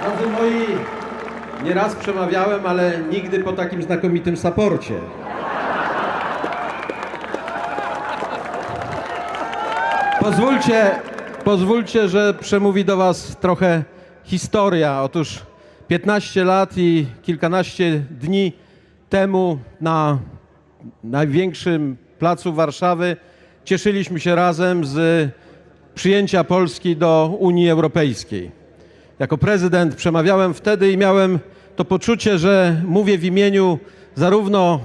Drodzy moi, nieraz przemawiałem, ale nigdy po takim znakomitym saporcie. Pozwólcie, pozwólcie, że przemówi do Was trochę historia. Otóż 15 lat i kilkanaście dni temu na największym placu Warszawy cieszyliśmy się razem z przyjęcia Polski do Unii Europejskiej. Jako prezydent przemawiałem wtedy i miałem to poczucie, że mówię w imieniu zarówno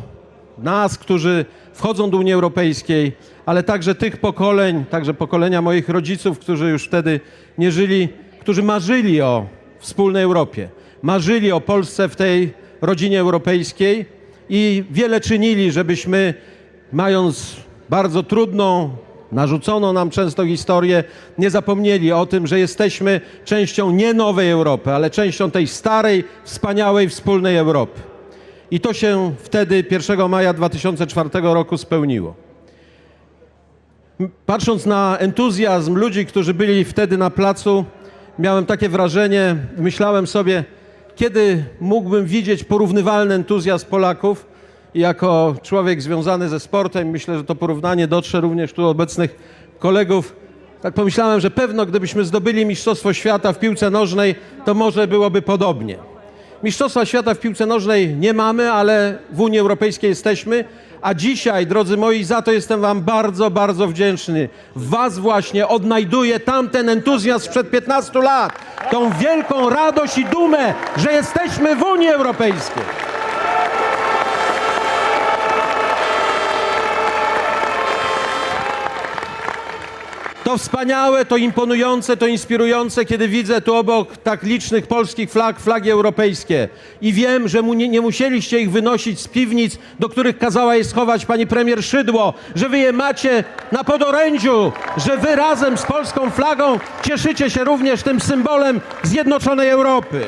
nas, którzy wchodzą do Unii Europejskiej, ale także tych pokoleń, także pokolenia moich rodziców, którzy już wtedy nie żyli, którzy marzyli o wspólnej Europie, marzyli o Polsce w tej rodzinie europejskiej i wiele czynili, żebyśmy, mając bardzo trudną, narzuconą nam często historię, nie zapomnieli o tym, że jesteśmy częścią nie nowej Europy, ale częścią tej starej, wspaniałej, wspólnej Europy. I to się wtedy 1 maja 2004 roku spełniło. Patrząc na entuzjazm ludzi, którzy byli wtedy na placu, miałem takie wrażenie, myślałem sobie, kiedy mógłbym widzieć porównywalny entuzjazm Polaków. Jako człowiek związany ze sportem, myślę, że to porównanie dotrze również tu obecnych kolegów. Tak pomyślałem, że pewno gdybyśmy zdobyli Mistrzostwo Świata w piłce nożnej, to może byłoby podobnie. Mistrzostwa Świata w piłce nożnej nie mamy, ale w Unii Europejskiej jesteśmy. A dzisiaj, drodzy moi, za to jestem Wam bardzo, bardzo wdzięczny. W Was właśnie odnajduję tamten entuzjazm sprzed 15 lat. Tą wielką radość i dumę, że jesteśmy w Unii Europejskiej. To wspaniałe, to imponujące, to inspirujące, kiedy widzę tu obok tak licznych polskich flag, flagi europejskie. I wiem, że mu nie, nie musieliście ich wynosić z piwnic, do których kazała je schować pani premier Szydło, że wy je macie na podorędziu, że wy razem z polską flagą cieszycie się również tym symbolem zjednoczonej Europy.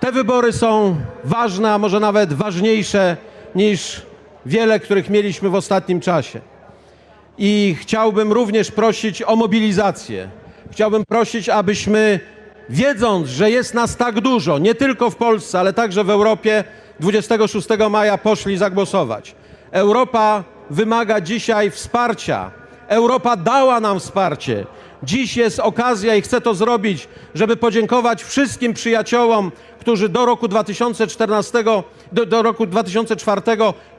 Te wybory są ważne, a może nawet ważniejsze niż wiele, których mieliśmy w ostatnim czasie. I chciałbym również prosić o mobilizację. Chciałbym prosić, abyśmy, wiedząc, że jest nas tak dużo, nie tylko w Polsce, ale także w Europie, 26 maja poszli zagłosować. Europa wymaga dzisiaj wsparcia. Europa dała nam wsparcie. Dziś jest okazja i chcę to zrobić, żeby podziękować wszystkim przyjaciołom, którzy do roku 2014, do, do roku 2004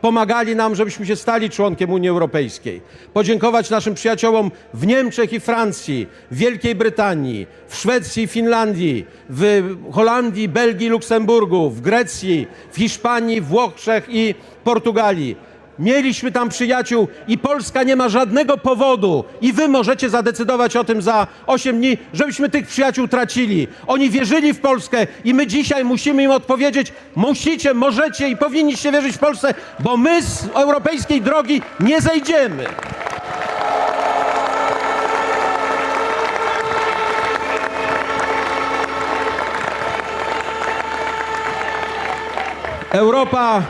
pomagali nam, żebyśmy się stali członkiem Unii Europejskiej. Podziękować naszym przyjaciołom w Niemczech i Francji, w Wielkiej Brytanii, w Szwecji i Finlandii, w Holandii, Belgii, Luksemburgu, w Grecji, w Hiszpanii, Włoszech i Portugalii. Mieliśmy tam przyjaciół i Polska nie ma żadnego powodu i wy możecie zadecydować o tym za 8 dni, żebyśmy tych przyjaciół tracili. Oni wierzyli w Polskę i my dzisiaj musimy im odpowiedzieć, musicie, możecie i powinniście wierzyć w Polsce, bo my z europejskiej drogi nie zejdziemy. Europa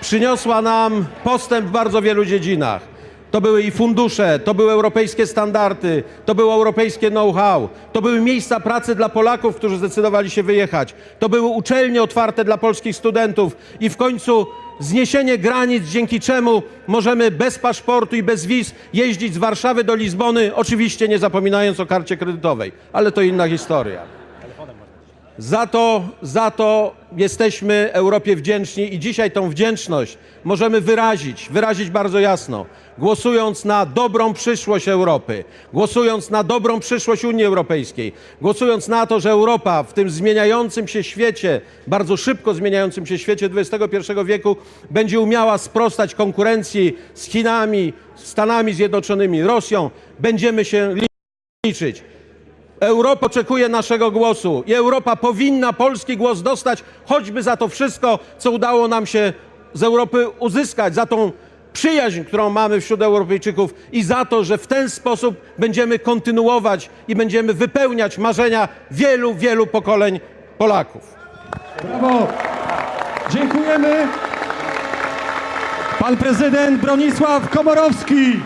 przyniosła nam postęp w bardzo wielu dziedzinach. To były i fundusze, to były europejskie standardy, to było europejskie know-how, to były miejsca pracy dla Polaków, którzy zdecydowali się wyjechać, to były uczelnie otwarte dla polskich studentów i w końcu zniesienie granic, dzięki czemu możemy bez paszportu i bez wiz jeździć z Warszawy do Lizbony, oczywiście nie zapominając o karcie kredytowej, ale to inna historia. Za to, za to jesteśmy Europie wdzięczni i dzisiaj tą wdzięczność możemy wyrazić, wyrazić bardzo jasno, głosując na dobrą przyszłość Europy, głosując na dobrą przyszłość Unii Europejskiej, głosując na to, że Europa w tym zmieniającym się świecie, bardzo szybko zmieniającym się świecie XXI wieku będzie umiała sprostać konkurencji z Chinami, Stanami Zjednoczonymi, Rosją. Będziemy się liczyć. Europa oczekuje naszego głosu i Europa powinna polski głos dostać, choćby za to wszystko, co udało nam się z Europy uzyskać, za tą przyjaźń, którą mamy wśród Europejczyków i za to, że w ten sposób będziemy kontynuować i będziemy wypełniać marzenia wielu, wielu pokoleń Polaków. Brawo! Dziękujemy. Pan prezydent Bronisław Komorowski.